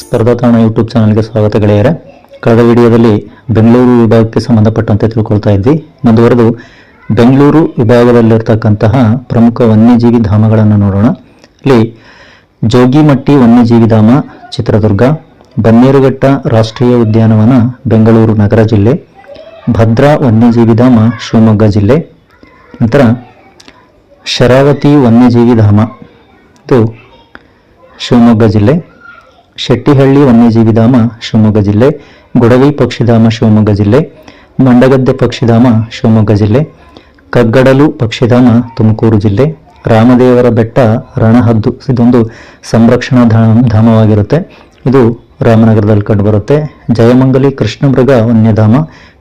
ಸ್ಪರ್ಧಾತಾಣ YouTube ಚಾನಲ್ಗೆ ಸ್ವಾಗತ ಗೆಳೆಯರೆ. ಕಳೆದ ವಿಡಿಯೋದಲ್ಲಿ ಬೆಂಗಳೂರು ವಿಭಾಗಕ್ಕೆ ಸಂಬಂಧಪಟ್ಟಂತೆ ತಿಳ್ಕೊಳ್ತಾ ಇದ್ವಿ. ಮುಂದುವರೆದು ಬೆಂಗಳೂರು ವಿಭಾಗದಲ್ಲಿರ್ತಕ್ಕಂತಹ ಪ್ರಮುಖ ವನ್ಯಜೀವಿ ಧಾಮಗಳನ್ನು ನೋಡೋಣ. ಇಲ್ಲಿ ಜೋಗಿಮಟ್ಟಿ ವನ್ಯಜೀವಿ ಧಾಮ, ಚಿತ್ರದುರ್ಗ, ಬನ್ನೇರುಘಟ್ಟ ರಾಷ್ಟ್ರೀಯ ಉದ್ಯಾನವನ, ಬೆಂಗಳೂರು ನಗರ ಜಿಲ್ಲೆ, ಭದ್ರಾ ವನ್ಯಜೀವಿ ಧಾಮ, ಶಿವಮೊಗ್ಗ ಜಿಲ್ಲೆ. ನಂತರ ಶರಾವತಿ ವನ್ಯಜೀವಿ ಧಾಮ. ಇದು ಶಿವಮೊಗ್ಗ ಜಿಲ್ಲೆ. ಶೆಟ್ಟಿಹಳ್ಳಿ ವನ್ಯಜೀವಿ ಧಾಮ, ಶಿವಮೊಗ್ಗ ಜಿಲ್ಲೆ. ಗುಡವಿ ಪಕ್ಷಿಧಾಮ ಶಿವಮೊಗ್ಗ ಜಿಲ್ಲೆ. ಮಂಡಗದ್ದೆ ಪಕ್ಷಿಧಾಮ ಶಿವಮೊಗ್ಗ ಜಿಲ್ಲೆ. ಕಗ್ಗಡಲು ಪಕ್ಷಿಧಾಮ ತುಮಕೂರು ಜಿಲ್ಲೆ. ರಾಮದೇವರ ಬೆಟ್ಟ, ರಣಹದ್ದು. ಇದೊಂದು ಸಂರಕ್ಷಣಾ ಧಾಮ ಧಾಮವಾಗಿರುತ್ತೆ. ಇದು ರಾಮನಗರದಲ್ಲಿ ಕಂಡುಬರುತ್ತೆ. ಜಯಮಂಗಲಿ ಕೃಷ್ಣಮೃಗ ವನ್ಯಧಾಮ.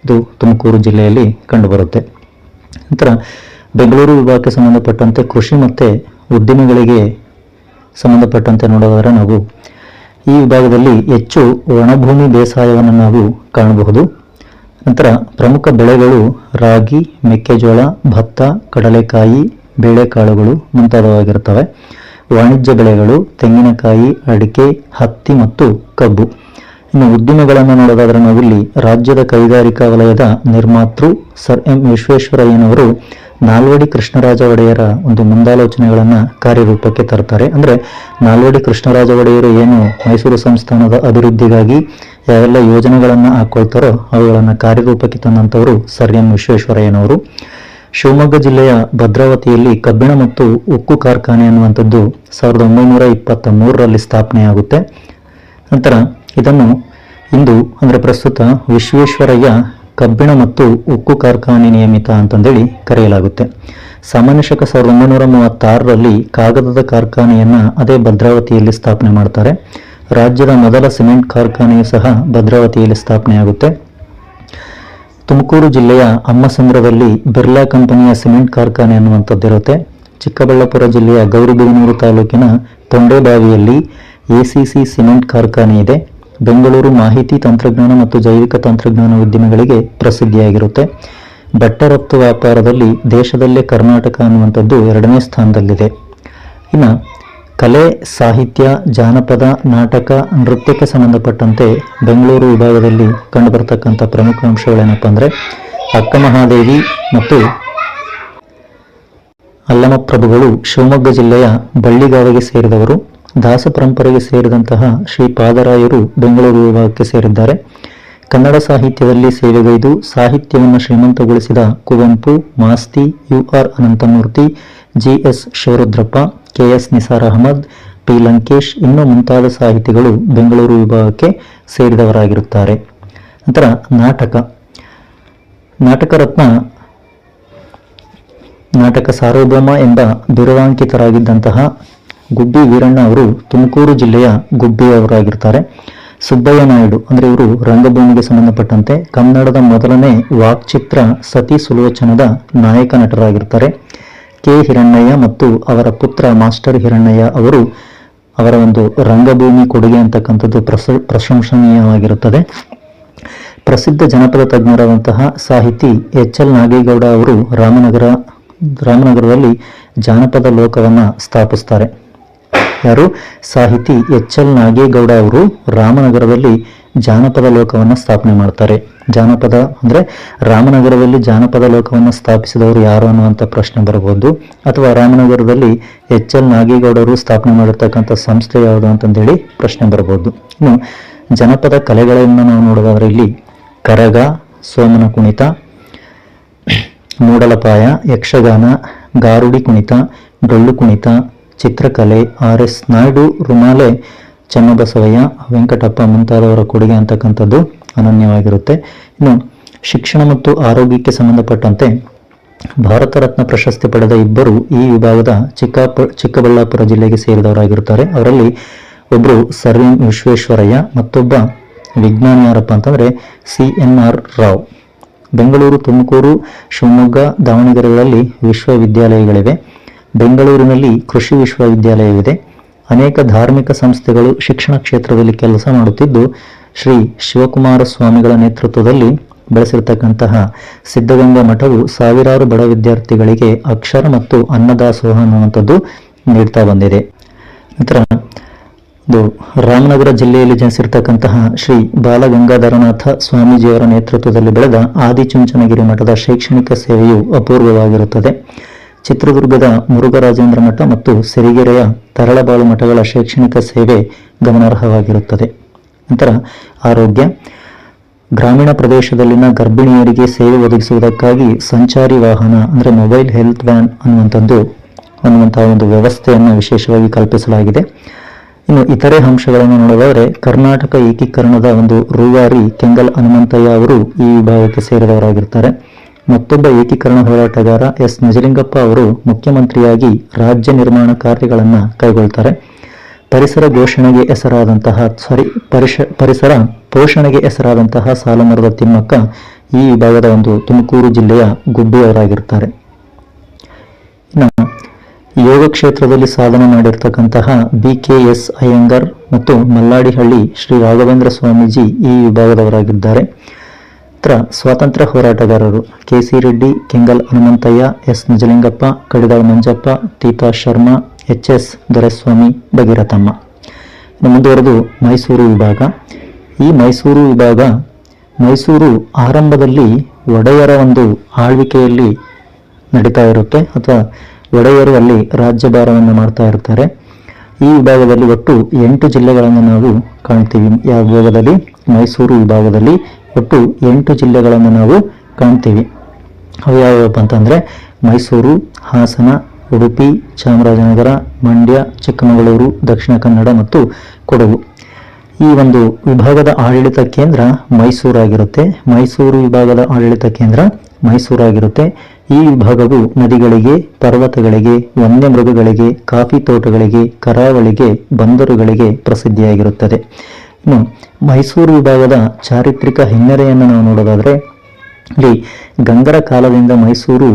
ಇದು ತುಮಕೂರು ಜಿಲ್ಲೆಯಲ್ಲಿ ಕಂಡುಬರುತ್ತೆ. ನಂತರ ಬೆಂಗಳೂರು ವಿಭಾಗಕ್ಕೆ ಸಂಬಂಧಪಟ್ಟಂತೆ ಕೃಷಿ ಮತ್ತು ಉದ್ದಿಮೆಗಳಿಗೆ ಸಂಬಂಧಪಟ್ಟಂತೆ ನೋಡೋದಾದರೆ ನಾವು ಈ ವಿಭಾಗದಲ್ಲಿ ಹೆಚ್ಚು ಒಣಭೂಮಿ ಬೇಸಾಯವನ್ನು ನಾವು ಕಾಣಬಹುದು. ನಂತರ ಪ್ರಮುಖ ಬೆಳೆಗಳು ರಾಗಿ, ಮೆಕ್ಕೆಜೋಳ, ಭತ್ತ, ಕಡಲೆಕಾಯಿ, ಬೇಳೆಕಾಳುಗಳು ಮುಂತಾದವಾಗಿರುತ್ತವೆ. ವಾಣಿಜ್ಯ ಬೆಳೆಗಳು, ತೆಂಗಿನಕಾಯಿ, ಅಡಿಕೆ, ಹತ್ತಿ ಮತ್ತು ಕಬ್ಬು. ಇನ್ನು ಉದ್ದಿಮೆಗಳನ್ನು ನೋಡೋದಾದರೆ ನಾವಿಲ್ಲಿ ರಾಜ್ಯದ ಕೈಗಾರಿಕಾ ವಲಯದ ನಿರ್ಮಾತೃ ಸರ್ ಎಂ ವಿಶ್ವೇಶ್ವರಯ್ಯನವರು ನಾಲ್ವಡಿ ಕೃಷ್ಣರಾಜ ಒಡೆಯರ ಒಂದು ಮುಂದಾಲೋಚನೆಗಳನ್ನು ಕಾರ್ಯರೂಪಕ್ಕೆ ತರ್ತಾರೆ. ಅಂದರೆ ನಾಲ್ವಡಿ ಕೃಷ್ಣರಾಜ ಒಡೆಯರು ಏನು ಮೈಸೂರು ಸಂಸ್ಥಾನದ ಅಭಿವೃದ್ಧಿಗಾಗಿ ಯಾವೆಲ್ಲ ಯೋಜನೆಗಳನ್ನು ಹಾಕ್ಕೊಳ್ತಾರೋ ಅವುಗಳನ್ನು ಕಾರ್ಯರೂಪಕ್ಕೆ ತಂದಂಥವರು ಸರ್ ಎಂ ವಿಶ್ವೇಶ್ವರಯ್ಯನವರು. ಶಿವಮೊಗ್ಗ ಜಿಲ್ಲೆಯ ಭದ್ರಾವತಿಯಲ್ಲಿ ಕಬ್ಬಿಣ ಮತ್ತು ಉಕ್ಕು ಕಾರ್ಖಾನೆ ಅನ್ನುವಂಥದ್ದು ಸಾವಿರದ ಒಂಬೈನೂರ ಇಪ್ಪತ್ತ ಮೂರರಲ್ಲಿ ಸ್ಥಾಪನೆಯಾಗುತ್ತೆ. ನಂತರ ಇದನ್ನು ಇಂದು ಅಂದರೆ ಪ್ರಸ್ತುತ ವಿಶ್ವೇಶ್ವರಯ್ಯ ಕಬ್ಬಿಣ ಮತ್ತು ಉಕ್ಕು ಕಾರ್ಖಾನೆ ನಿಯಮಿತ ಅಂತಂದೇಳಿ ಕರೆಯಲಾಗುತ್ತೆ. ಸಾಮಾನ್ಯ ಶಕ ಸಾವಿರದ ಒಂಬೈನೂರ ಮೂವತ್ತಾರರಲ್ಲಿ ಕಾಗದದ ಕಾರ್ಖಾನೆಯನ್ನು ಅದೇ ಭದ್ರಾವತಿಯಲ್ಲಿ ಸ್ಥಾಪನೆ ಮಾಡ್ತಾರೆ. ರಾಜ್ಯದ ಮೊದಲ ಸಿಮೆಂಟ್ ಕಾರ್ಖಾನೆಯು ಸಹ ಭದ್ರಾವತಿಯಲ್ಲಿ ಸ್ಥಾಪನೆಯಾಗುತ್ತೆ ತುಮಕೂರು ಜಿಲ್ಲೆಯ ಅಮ್ಮಸಂದ್ರದಲ್ಲಿ ಬಿರ್ಲಾ ಕಂಪನಿಯ ಸಿಮೆಂಟ್ ಕಾರ್ಖಾನೆ ಅನ್ನುವಂಥದ್ದಿರುತ್ತೆ. ಚಿಕ್ಕಬಳ್ಳಾಪುರ ಜಿಲ್ಲೆಯ ಗೌರಿಬಿದನೂರು ತಾಲೂಕಿನ ತೊಂಡೆಬಾವಿಯಲ್ಲಿ ಎಸಿಸಿ ಸಿಮೆಂಟ್ ಕಾರ್ಖಾನೆ ಇದೆ. ಬೆಂಗಳೂರು ಮಾಹಿತಿ ತಂತ್ರಜ್ಞಾನ ಮತ್ತು ಜೈವಿಕ ತಂತ್ರಜ್ಞಾನ ಉದ್ಯಮಗಳಿಗೆ ಪ್ರಸಿದ್ಧಿಯಾಗಿರುತ್ತೆ. ಬಟ್ಟೆ ರಫ್ತು ವ್ಯಾಪಾರದಲ್ಲಿ ದೇಶದಲ್ಲೇ ಕರ್ನಾಟಕ ಅನ್ನುವಂಥದ್ದು ಎರಡನೇ ಸ್ಥಾನದಲ್ಲಿದೆ. ಇನ್ನು ಕಲೆ, ಸಾಹಿತ್ಯ, ಜಾನಪದ, ನಾಟಕ, ನೃತ್ಯಕ್ಕೆ ಸಂಬಂಧಪಟ್ಟಂತೆ ಬೆಂಗಳೂರು ವಿಭಾಗದಲ್ಲಿ ಕಂಡುಬರ್ತಕ್ಕಂಥ ಪ್ರಮುಖ ಅಂಶಗಳೇನಪ್ಪ ಅಂದರೆ ಅಕ್ಕಮಹಾದೇವಿ ಮತ್ತು ಅಲ್ಲಮಪ್ರಭುಗಳು ಶಿವಮೊಗ್ಗ ಜಿಲ್ಲೆಯ ಬಳ್ಳಿಗಾವಿಗೆ ಸೇರಿದವರು. ದಾಸ ಪರಂಪರೆಗೆ ಸೇರಿದಂತಹ ಶ್ರೀ ಪಾದರಾಯರು ಬೆಂಗಳೂರು ವಿಭಾಗಕ್ಕೆ ಸೇರಿದ್ದಾರೆ. ಕನ್ನಡ ಸಾಹಿತ್ಯದಲ್ಲಿ ಸೇವೆಗೈದು ಸಾಹಿತ್ಯವನ್ನು ಶ್ರೀಮಂತಗೊಳಿಸಿದ Kuvempu, Masti, U R Ananthamurthy, G S Shivarudrappa, K S Nisar Ahmed, P Lankesh ಇನ್ನೂ ಮುಂತಾದ ಸಾಹಿತಿಗಳು ಬೆಂಗಳೂರು ವಿಭಾಗಕ್ಕೆ ಸೇರಿದವರಾಗಿರುತ್ತಾರೆ. ನಂತರ ನಾಟಕ. ನಾಟಕ ರತ್ನ ನಾಟಕ ಸಾರ್ವಭೌಮ ಎಂಬ ಬಿರುದಾಂಕಿತರಾಗಿದ್ದಂತಹ ಗುಬ್ಬಿ ವೀರಣ್ಣ ಅವರು ತುಮಕೂರು ಜಿಲ್ಲೆಯ ಗುಬ್ಬಿಯವರಾಗಿರ್ತಾರೆ. ಸುಬ್ಬಯ್ಯ ನಾಯ್ಡು ಅಂದರೆ ಇವರು ರಂಗಭೂಮಿಗೆ ಸಂಬಂಧಪಟ್ಟಂತೆ ಕನ್ನಡದ ಮೊದಲನೇ ವಾಕ್ಚಿತ್ರ ಸತಿ ಸುಲೋಚನದ ನಾಯಕ ನಟರಾಗಿರ್ತಾರೆ. ಕೆ ಹಿರಣ್ಣಯ್ಯ ಮತ್ತು ಅವರ ಪುತ್ರ ಮಾಸ್ಟರ್ ಹಿರಣ್ಣಯ್ಯ ಅವರು ಅವರ ಒಂದು ರಂಗಭೂಮಿ ಕೊಡುಗೆ ಅಂತಕ್ಕಂಥದ್ದು ಪ್ರಸ, ಪ್ರಶಂಸನೀಯವಾಗಿರುತ್ತದೆ. ಪ್ರಸಿದ್ಧ ಜನಪದ ತಜ್ಞರಾದಂತಹ ಸಾಹಿತಿ ಎಚ್ ಎಲ್ ನಾಗೇಗೌಡ ಅವರು ರಾಮನಗರ, ರಾಮನಗರದಲ್ಲಿ ಜಾನಪದ ಲೋಕವನ್ನು ಸ್ಥಾಪಿಸ್ತಾರೆ. ಯಾರು ಸಾಹಿತಿ ಎಚ್ ಎಲ್ ನಾಗೇಗೌಡ ಅವರು ರಾಮನಗರದಲ್ಲಿ ಜಾನಪದ ಲೋಕವನ್ನು ಸ್ಥಾಪನೆ ಮಾಡ್ತಾರೆ. ಜಾನಪದ ಅಂದರೆ ರಾಮನಗರದಲ್ಲಿ ಜಾನಪದ ಲೋಕವನ್ನು ಸ್ಥಾಪಿಸಿದವರು ಯಾರು ಅನ್ನುವಂಥ ಪ್ರಶ್ನೆ ಬರಬಹುದು. ಅಥವಾ ರಾಮನಗರದಲ್ಲಿ ಎಚ್ ಎಲ್ ನಾಗೇಗೌಡರು ಸ್ಥಾಪನೆ ಮಾಡಿರ್ತಕ್ಕಂಥ ಸಂಸ್ಥೆ ಯಾವುದು ಅಂತಂದೇಳಿ ಪ್ರಶ್ನೆ ಬರಬಹುದು. ಇನ್ನು ಜನಪದ ಕಲೆಗಳನ್ನು ನಾವು ನೋಡೋದಾದ್ರೆ ಇಲ್ಲಿ ಕರಗ, ಸೋಮನ ಕುಣಿತ, ಮೂಡಲಪಾಯ, ಯಕ್ಷಗಾನ, ಗಾರುಡಿ ಕುಣಿತ, ಡೊಳ್ಳು ಕುಣಿತ ಚಿತ್ರಕಲೆ ಆರ್ ಎಸ್ ನಾಯ್ಡು, ರುಮಾಲೆ, ಚನ್ನಬಸವಯ್ಯ, ವೆಂಕಟಪ್ಪ ಮುಂತಾದವರ ಕೊಡುಗೆ ಅಂತಕ್ಕಂಥದ್ದು ಅನನ್ಯವಾಗಿರುತ್ತೆ. ಇನ್ನು ಶಿಕ್ಷಣ ಮತ್ತು ಆರೋಗ್ಯಕ್ಕೆ ಸಂಬಂಧಪಟ್ಟಂತೆ ಭಾರತ ರತ್ನ ಪ್ರಶಸ್ತಿ ಪಡೆದ ಇಬ್ಬರು ಈ ವಿಭಾಗದ ಚಿಕ್ಕಾಪ, ಚಿಕ್ಕಬಳ್ಳಾಪುರ ಜಿಲ್ಲೆಗೆ ಸೇರಿದವರಾಗಿರುತ್ತಾರೆ. ಅವರಲ್ಲಿ ಒಬ್ಬರು ಸರ್ ಎಂ ವಿಶ್ವೇಶ್ವರಯ್ಯ, ಮತ್ತೊಬ್ಬ ವಿಜ್ಞಾನಿ ಯಾರಪ್ಪ ಅಂತಂದರೆ C N R Rao. Bengaluru, Tumakuru, Shivamogga, ದಾವಣಗೆರೆಗಳಲ್ಲಿ ವಿಶ್ವವಿದ್ಯಾಲಯಗಳಿವೆ. ಬೆಂಗಳೂರಿನಲ್ಲಿ ಕೃಷಿ ವಿಶ್ವವಿದ್ಯಾಲಯವಿದೆ. ಅನೇಕ ಧಾರ್ಮಿಕ ಸಂಸ್ಥೆಗಳು ಶಿಕ್ಷಣ ಕ್ಷೇತ್ರದಲ್ಲಿ ಕೆಲಸ ಮಾಡುತ್ತಿದ್ದು, ಶ್ರೀ ಶಿವಕುಮಾರ ಸ್ವಾಮಿಗಳ ನೇತೃತ್ವದಲ್ಲಿ ಬೆಳೆಸಿರ್ತಕ್ಕಂತಹ ಸಿದ್ಧಗಂಗಾ ಮಠವು ಸಾವಿರಾರು ಬಡ ವಿದ್ಯಾರ್ಥಿಗಳಿಗೆ ಅಕ್ಷರ ಮತ್ತು ಅನ್ನದಾಸೋಹ ಅನ್ನುವಂಥದ್ದು ನೀಡ್ತಾ ಬಂದಿದೆ. ನಂತರ ಇದು ರಾಮನಗರ ಜಿಲ್ಲೆಯಲ್ಲಿ ಜನಿಸಿರ್ತಕ್ಕಂತಹ ಶ್ರೀ ಬಾಲಗಂಗಾಧರನಾಥ ಸ್ವಾಮೀಜಿಯವರ ನೇತೃತ್ವದಲ್ಲಿ ಬೆಳೆದ ಆದಿಚುಂಚನಗಿರಿ ಮಠದ ಶೈಕ್ಷಣಿಕ ಸೇವೆಯು ಅಪೂರ್ವವಾಗಿರುತ್ತದೆ. ಚಿತ್ರದುರ್ಗದ ಮುರುಘರಾಜೇಂದ್ರ ಮಠ ಮತ್ತು ಸಿರಿಗೆರೆಯ ತರಳಬಾಳು ಮಠಗಳ ಶೈಕ್ಷಣಿಕ ಸೇವೆ ಗಮನಾರ್ಹವಾಗಿರುತ್ತದೆ. ನಂತರ ಆರೋಗ್ಯ. ಗ್ರಾಮೀಣ ಪ್ರದೇಶದಲ್ಲಿನ ಗರ್ಭಿಣಿಯರಿಗೆ ಸೇವೆ ಒದಗಿಸುವುದಕ್ಕಾಗಿ ಸಂಚಾರಿ ವಾಹನ, ಅಂದರೆ ಮೊಬೈಲ್ ಹೆಲ್ತ್ ವ್ಯಾನ್ ಅನ್ನುವಂಥದ್ದು, ಅನ್ನುವಂತಹ ಒಂದು ವ್ಯವಸ್ಥೆಯನ್ನು ವಿಶೇಷವಾಗಿ ಕಲ್ಪಿಸಲಾಗಿದೆ. ಇನ್ನು ಇತರೆ ಅಂಶಗಳನ್ನು ನೋಡೋದಾದರೆ, ಕರ್ನಾಟಕ ಏಕೀಕರಣದ ಒಂದು ರೂವಾರಿ ಕೆಂಗಲ್ ಹನುಮಂತಯ್ಯ ಅವರು ಈ ವಿಭಾಗಕ್ಕೆ ಸೇರಿದವರಾಗಿರ್ತಾರೆ. ಮತ್ತೊಬ್ಬ ಏಕೀಕರಣ ಹೋರಾಟಗಾರ ಎಸ್. ನಜಲಿಂಗಪ್ಪ ಅವರು ಮುಖ್ಯಮಂತ್ರಿಯಾಗಿ ರಾಜ್ಯ ನಿರ್ಮಾಣ ಕಾರ್ಯಗಳನ್ನು ಕೈಗೊಳ್ತಾರೆ. ಪರಿಸರ ಘೋಷಣೆಗೆ ಹೆಸರಾದಂತಹ, ಸಾರಿ ಪರಿಶ ಪರಿಸರ ಪೋಷಣೆಗೆ ಹೆಸರಾದಂತಹ ಸಾಲಮರದ ತಿಮ್ಮಕ್ಕ ಈ ವಿಭಾಗದ ಒಂದು ತುಮಕೂರು ಜಿಲ್ಲೆಯ ಗುಬ್ಬಿಯವರಾಗಿರ್ತಾರೆ. ಇನ್ನು ಯೋಗ ಕ್ಷೇತ್ರದಲ್ಲಿ ಸಾಧನೆ ಮಾಡಿರ್ತಕ್ಕಂತಹ ಬಿ ಕೆ ಎಸ್ ಅಯ್ಯಂಗರ್ ಮತ್ತು ಮಲ್ಲಾಡಿಹಳ್ಳಿ ಶ್ರೀ ರಾಘವೇಂದ್ರ ಸ್ವಾಮೀಜಿ ಈ ವಿಭಾಗದವರಾಗಿದ್ದಾರೆ. ನಂತರ ಸ್ವಾತಂತ್ರ್ಯ ಹೋರಾಟಗಾರರು. K C Reddy, Kengal Hanumanthaiah, S Nijalingappa Kadidal Manjappa Theetha Sharma, H S Doreswamy, Bhagirathamma. ಮುಂದುವರೆದು ಮೈಸೂರು ವಿಭಾಗ. ಈ ಮೈಸೂರು ವಿಭಾಗ ಮೈಸೂರು ಆರಂಭದಲ್ಲಿ ಒಡೆಯರ ಒಂದು ಆಳ್ವಿಕೆಯಲ್ಲಿ ನಡೀತಾ ಇರುತ್ತೆ ಅಥವಾ ಒಡೆಯರು ಅಲ್ಲಿ ರಾಜ್ಯಭಾರವನ್ನು ಮಾಡ್ತಾ ಇರ್ತಾರೆ. ಈ ವಿಭಾಗದಲ್ಲಿ ಒಟ್ಟು ಎಂಟು ಜಿಲ್ಲೆಗಳನ್ನು ನಾವು ಕಾಣ್ತೀವಿ. ಯಾವ ವಿಭಾಗದಲ್ಲಿ? ಮೈಸೂರು ವಿಭಾಗದಲ್ಲಿ ಒಟ್ಟು ಎಂಟು ಜಿಲ್ಲೆಗಳನ್ನು ನಾವು ಕಾಣ್ತೀವಿ. ಅವು ಯಾವ್ಯಾವಪ್ಪ ಅಂತಂದರೆ ಮೈಸೂರು, ಹಾಸನ, ಉಡುಪಿ, ಚಾಮರಾಜನಗರ, ಮಂಡ್ಯ, ಚಿಕ್ಕಮಗಳೂರು, ದಕ್ಷಿಣ ಕನ್ನಡ ಮತ್ತು ಕೊಡಗು. ಈ ಒಂದು ವಿಭಾಗದ ಆಡಳಿತ ಕೇಂದ್ರ ಮೈಸೂರಾಗಿರುತ್ತೆ. ಮೈಸೂರು ವಿಭಾಗದ ಆಡಳಿತ ಕೇಂದ್ರ ಮೈಸೂರಾಗಿರುತ್ತೆ. ಈ ವಿಭಾಗವು ನದಿಗಳಿಗೆ, ಪರ್ವತಗಳಿಗೆ, ವನ್ಯಮೃಗಗಳಿಗೆ, ಕಾಫಿ ತೋಟಗಳಿಗೆ, ಕರಾವಳಿಗೆ, ಬಂದರುಗಳಿಗೆ ಪ್ರಸಿದ್ಧಿಯಾಗಿರುತ್ತದೆ. ಇನ್ನು ಮೈಸೂರು ವಿಭಾಗದ ಚಾರಿತ್ರಿಕ ಹಿನ್ನೆಲೆಯನ್ನು ನಾವು ನೋಡೋದಾದರೆ, ಇಲ್ಲಿ ಗಂಗರ ಕಾಲದಿಂದ ಮೈಸೂರು,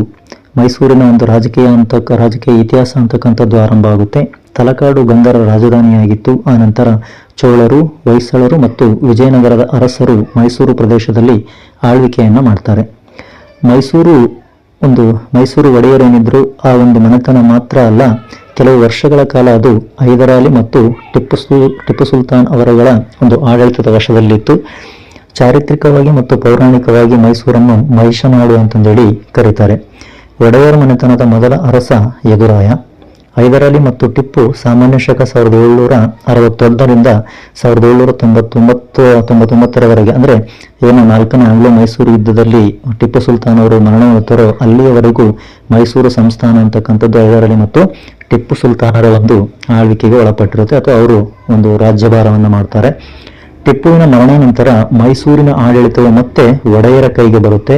ಮೈಸೂರಿನ ಒಂದು ರಾಜಕೀಯ ಅಂತ ರಾಜಕೀಯ ಇತಿಹಾಸ ಅಂತಕ್ಕಂಥದ್ದು ಆರಂಭ ಆಗುತ್ತೆ. ತಲಕಾಡು ಗಂಗರ ರಾಜಧಾನಿಯಾಗಿತ್ತು. ಆ ನಂತರ ಚೋಳರು, ಹೊಯ್ಸಳರು ಮತ್ತು ವಿಜಯನಗರದ ಅರಸರು ಮೈಸೂರು ಪ್ರದೇಶದಲ್ಲಿ ಆಳ್ವಿಕೆಯನ್ನು ಮಾಡ್ತಾರೆ. ಮೈಸೂರು ಒಂದು ಮೈಸೂರು ಒಡೆಯರೇನಿದ್ರು ಆ ಒಂದು ಮನೆತನ ಮಾತ್ರ ಅಲ್ಲ ಕೆಲವು ವರ್ಷಗಳ ಕಾಲ ಅದು ಹೈದರಾಲಿ ಮತ್ತು ಟಿಪ್ಪು ಟಿಪ್ಪು ಸುಲ್ತಾನ್ ಅವರಗಳ ಒಂದು ಆಡಳಿತದ ವಶದಲ್ಲಿತ್ತು. ಚಾರಿತ್ರಿಕವಾಗಿ ಮತ್ತು ಪೌರಾಣಿಕವಾಗಿ ಮೈಸೂರನ್ನು ಮಹಿಷನಾಡು ಅಂತಂದೇಳಿ ಕರೀತಾರೆ. ಒಡೆಯರ ಮನೆತನದ ಮೊದಲ ಅರಸ ಯದುರಾಯ. ಹೈದರಾಲಿ ಮತ್ತು ಟಿಪ್ಪು ಸಾಮಾನ್ಯ ಶಕ ಸಾವಿರದ ಏಳ್ನೂರ ಅರವತ್ತೊಂದರಿಂದ ಸಾವಿರದ ಏಳ್ನೂರ ತೊಂಬತ್ತೊಂಬತ್ತು, ತೊಂಬತ್ತೊಂಬತ್ತರವರೆಗೆ, ಅಂದರೆ ಏನು ನಾಲ್ಕನೇ ಆಂಗ್ಲೋ ಮೈಸೂರು ಯುದ್ಧದಲ್ಲಿ ಟಿಪ್ಪು ಸುಲ್ತಾನ್ ಅವರು ಮರಣ ಹೊತ್ತರೋ ಅಲ್ಲಿಯವರೆಗೂ ಮೈಸೂರು ಸಂಸ್ಥಾನ ಅಂತಕ್ಕಂಥದ್ದು ಹೈದರಾಲಿ ಮತ್ತು ಟಿಪ್ಪು ಸುಲ್ತಾನರ ಒಂದು ಆಳ್ವಿಕೆಗೆ ಒಳಪಟ್ಟಿರುತ್ತೆ ಅಥವಾ ಅವರು ಒಂದು ರಾಜ್ಯಭಾರವನ್ನು ಮಾಡ್ತಾರೆ. ಟಿಪ್ಪುವಿನ ಮರಣಾನಂತರ ಮೈಸೂರಿನ ಆಡಳಿತವು ಮತ್ತೆ ಒಡೆಯರ ಕೈಗೆ ಬರುತ್ತೆ.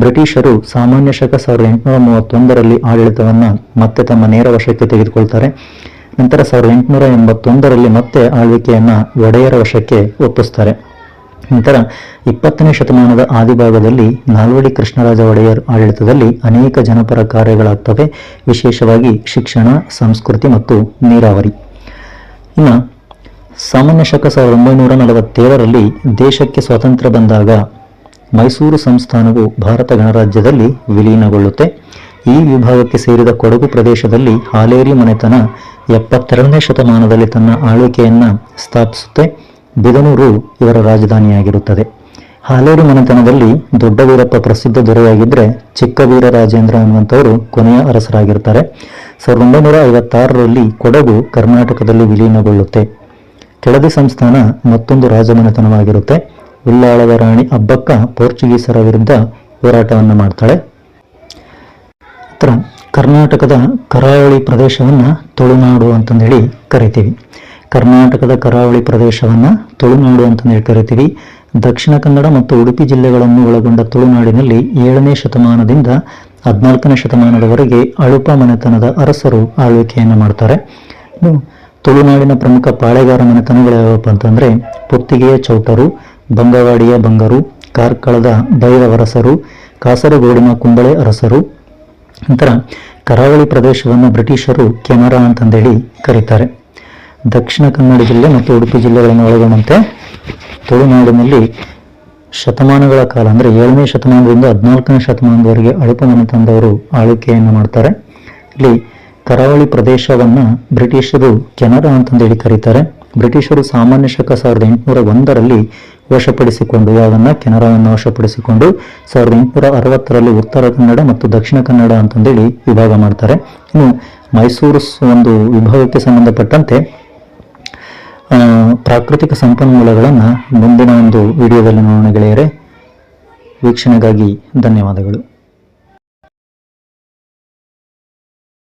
ಬ್ರಿಟಿಷರು ಸಾಮಾನ್ಯ ಶಕ ಸಾವಿರದ ಎಂಟುನೂರ ಮೂವತ್ತೊಂದರಲ್ಲಿ ಆಡಳಿತವನ್ನು ಮತ್ತೆ ತಮ್ಮ ನೇರ ವಶಕ್ಕೆ ತೆಗೆದುಕೊಳ್ತಾರೆ. ನಂತರ ಸಾವಿರದ ಎಂಟುನೂರ ಎಂಬತ್ತೊಂದರಲ್ಲಿ ಮತ್ತೆ ಆಳ್ವಿಕೆಯನ್ನು ಒಡೆಯರ ವಶಕ್ಕೆ ಒಪ್ಪಿಸ್ತಾರೆ. ನಂತರ ಇಪ್ಪತ್ತನೇ ಶತಮಾನದ ಆದಿಭಾಗದಲ್ಲಿ ನಾಲ್ವಡಿ ಕೃಷ್ಣರಾಜ ಒಡೆಯರ್ ಆಡಳಿತದಲ್ಲಿ ಅನೇಕ ಜನಪರ ಕಾರ್ಯಗಳಾಗ್ತವೆ. ವಿಶೇಷವಾಗಿ ಶಿಕ್ಷಣ, ಸಂಸ್ಕೃತಿ ಮತ್ತು ನೀರಾವರಿ. ಇನ್ನು ಸಾಮಾನ್ಯ ಶಕ ಸಾವಿರದ ಒಂಬೈನೂರ ನಲವತ್ತೇಳರಲ್ಲಿ ದೇಶಕ್ಕೆ ಸ್ವಾತಂತ್ರ್ಯ ಬಂದಾಗ ಮೈಸೂರು ಸಂಸ್ಥಾನವು ಭಾರತ ಗಣರಾಜ್ಯದಲ್ಲಿ ವಿಲೀನಗೊಳ್ಳುತ್ತೆ. ಈ ವಿಭಾಗಕ್ಕೆ ಸೇರಿದ ಕೊಡಗು ಪ್ರದೇಶದಲ್ಲಿ ಹಾಲೇರಿ ಮನೆತನ ಎಪ್ಪತ್ತೆರಡನೇ ಶತಮಾನದಲ್ಲಿ ತನ್ನ ಆಳ್ವಿಕೆಯನ್ನು ಸ್ಥಾಪಿಸುತ್ತೆ. ಬಿದನೂರು ಇವರ ರಾಜಧಾನಿಯಾಗಿರುತ್ತದೆ. ಹಾಲೇರು ಮನೆತನದಲ್ಲಿ ದೊಡ್ಡ ವೀರಪ್ಪ ಪ್ರಸಿದ್ಧ ದೊರೆಯಾಗಿದ್ದರೆ ಚಿಕ್ಕ ವೀರ ರಾಜೇಂದ್ರ ಅನ್ನುವಂಥವರು ಕೊನೆಯ ಅರಸರಾಗಿರ್ತಾರೆ. ಸಾವಿರದ ಒಂಬೈನೂರ ಐವತ್ತಾರರಲ್ಲಿ ಕೊಡಗು ಕರ್ನಾಟಕದಲ್ಲಿ ವಿಲೀನಗೊಳ್ಳುತ್ತೆ. ಕೆಳದಿ ಸಂಸ್ಥಾನ ಮತ್ತೊಂದು ರಾಜಮನೆತನವಾಗಿರುತ್ತೆ ಉಳ್ಳಾಳದ ರಾಣಿ ಅಬ್ಬಕ್ಕ ಪೋರ್ಚುಗೀಸರ ವಿರುದ್ಧ ಹೋರಾಟವನ್ನು ಮಾಡ್ತಾಳೆ. ಕರ್ನಾಟಕದ ಕರಾವಳಿ ಪ್ರದೇಶವನ್ನು ತುಳುನಾಡು ಅಂತಂದೇಳಿ ಕರಿತೀವಿ. ಕರ್ನಾಟಕದ ಕರಾವಳಿ ಪ್ರದೇಶವನ್ನು ತುಳುನಾಡು ಅಂತಂದೇಳಿ ಕರಿತೀವಿ. ದಕ್ಷಿಣ ಕನ್ನಡ ಮತ್ತು ಉಡುಪಿ ಜಿಲ್ಲೆಗಳನ್ನು ಒಳಗೊಂಡ ತುಳುನಾಡಿನಲ್ಲಿ ಏಳನೇ ಶತಮಾನದಿಂದ ಹದಿನಾಲ್ಕನೇ ಶತಮಾನದವರೆಗೆ ಅಳುಪ ಮನೆತನದ ಅರಸರು ಆಳ್ವಿಕೆಯನ್ನು ಮಾಡ್ತಾರೆ. ತುಳುನಾಡಿನ ಪ್ರಮುಖ ಪಾಳೆಗಾರ ಮನೆತನಗಳು ಯಾವಪ್ಪ ಅಂತಂದರೆ ಪುತ್ತಿಗೆಯ ಚೌಟರು, ಬಂಗವಾಡಿಯ ಬಂಗರು, ಕಾರ್ಕಳದ ಭೈರವರಸರು, ಕಾಸರಗೋಡಿನ ಕುಂಬಳೆ ಅರಸರು. ನಂತರ ಕರಾವಳಿ ಪ್ರದೇಶವನ್ನು ಬ್ರಿಟಿಷರು ಕೆಮರಾ ಅಂತಂದೇಳಿ ಕರೀತಾರೆ. ದಕ್ಷಿಣ ಕನ್ನಡ ಜಿಲ್ಲೆ ಮತ್ತು ಉಡುಪಿ ಜಿಲ್ಲೆಗಳನ್ನು ಒಳಗೊಂಡಂತೆ ತುಳುನಾಡಿನಲ್ಲಿ ಶತಮಾನಗಳ ಕಾಲ, ಅಂದರೆ ಏಳನೇ ಶತಮಾನದಿಂದ ಹದಿನಾಲ್ಕನೇ ಶತಮಾನದವರೆಗೆ ಅಳುಪ ಮನೆತನದವರು ಆಳ್ವಿಕೆಯನ್ನು ಮಾಡ್ತಾರೆ. ಇಲ್ಲಿ ಕರಾವಳಿ ಪ್ರದೇಶವನ್ನ ಬ್ರಿಟಿಷರು ಕೆನರಾ ಅಂತಂದೇಳಿ ಕರೀತಾರೆ. ಬ್ರಿಟಿಷರು ಸಾಮಾನ್ಯ ಶಕ ಸಾವಿರದ ಎಂಟುನೂರ ಒಂದರಲ್ಲಿ ವಶಪಡಿಸಿಕೊಂಡು ಯಾವುದನ್ನು ಕೆನರಾವನ್ನು ವಶಪಡಿಸಿಕೊಂಡು ಸಾವಿರದ ಎಂಟುನೂರ ಅರವತ್ತರಲ್ಲಿ ಉತ್ತರ ಕನ್ನಡ ಮತ್ತು ದಕ್ಷಿಣ ಕನ್ನಡ ಅಂತಂದೇಳಿ ವಿಭಾಗ ಮಾಡ್ತಾರೆ. ಇನ್ನು ಮೈಸೂರು ಒಂದು ವಿಭಾಗಕ್ಕೆ ಸಂಬಂಧಪಟ್ಟಂತೆ ಪ್ರಾಕೃತಿಕ ಸಂಪನ್ಮೂಲಗಳನ್ನು ಮುಂದಿನ ಒಂದು ವಿಡಿಯೋದಲ್ಲಿ ನೋಡೋಣ ಗೆಳೆಯರೆ. ವೀಕ್ಷಣೆಗಾಗಿ ಧನ್ಯವಾದಗಳು.